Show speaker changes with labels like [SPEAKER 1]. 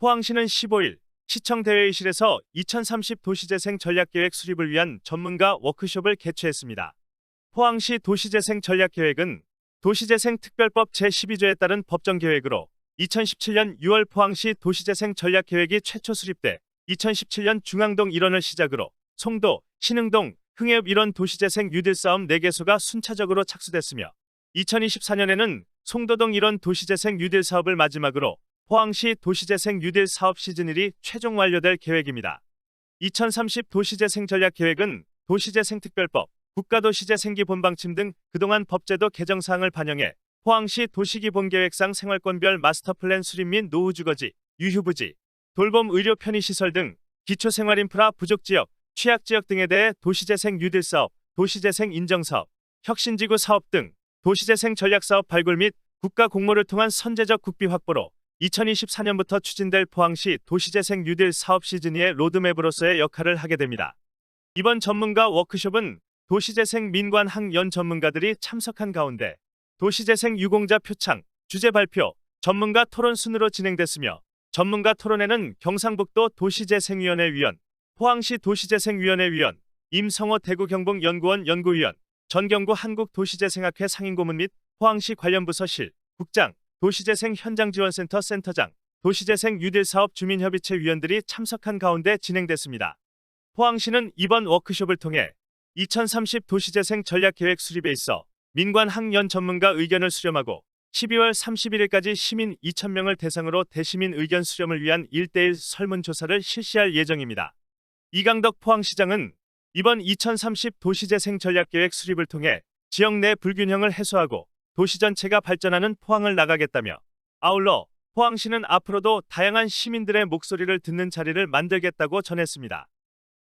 [SPEAKER 1] 포항시는 15일 시청대회의실에서 2030 도시재생 전략계획 수립을 위한 전문가 워크숍을 개최했습니다. 포항시 도시재생 전략계획은 도시재생 특별법 제12조에 따른 법정계획으로 2017년 6월 포항시 도시재생 전략계획이 최초 수립돼 2017년 중앙동 일원을 시작으로 송도, 신흥동, 흥해읍 일원 도시재생 사업 4개소가 순차적으로 착수됐으며 2024년에는 송도동 일원 도시재생 뉴딜 사업을 마지막으로 포항시 도시재생 뉴딜 사업 시즌 1이 최종 완료될 계획입니다. 2030 도시재생 전략 계획은 도시재생특별법, 국가도시재생기 본방침 등 그동안 법제도 개정 사항을 반영해 포항시 도시기본계획상 생활권별 마스터플랜 수립 및 노후주거지, 유휴부지, 돌봄 의료 편의시설 등 기초생활인프라 부족지역, 취약지역 등에 대해 도시재생 뉴딜 사업, 도시재생 인정사업, 혁신지구 사업 등 도시재생 전략사업 발굴 및 국가 공모를 통한 선제적 국비 확보로 2024년부터 추진될 포항시 도시재생 뉴딜 사업 시즌2의 로드맵으로서의 역할을 하게 됩니다. 이번 전문가 워크숍은 도시재생 민관 학연 전문가들이 참석한 가운데 도시재생 유공자 표창, 주제 발표, 전문가 토론 순으로 진행됐으며 전문가 토론회는 경상북도 도시재생위원회 위원, 포항시 도시재생위원회 위원, 임성호 대구 경북 연구원 연구위원, 전경구 한국도시재생학회 상임고문 및 포항시 관련 부서실, 국장, 도시재생 현장지원센터 센터장, 도시재생 뉴딜 사업 주민협의체 위원들이 참석한 가운데 진행됐습니다. 포항시는 이번 워크숍을 통해 2030 도시재생 전략계획 수립에 있어 민관 학연 전문가 의견을 수렴하고 12월 31일까지 시민 2,000명을 대상으로 대시민 의견 수렴을 위한 1대1 설문조사를 실시할 예정입니다. 이강덕 포항시장은 이번 2030 도시재생 전략계획 수립을 통해 지역 내 불균형을 해소하고 도시 전체가 발전하는 포항을 나가겠다며 아울러 포항시는 앞으로도 다양한 시민들의 목소리를 듣는 자리를 만들겠다고 전했습니다.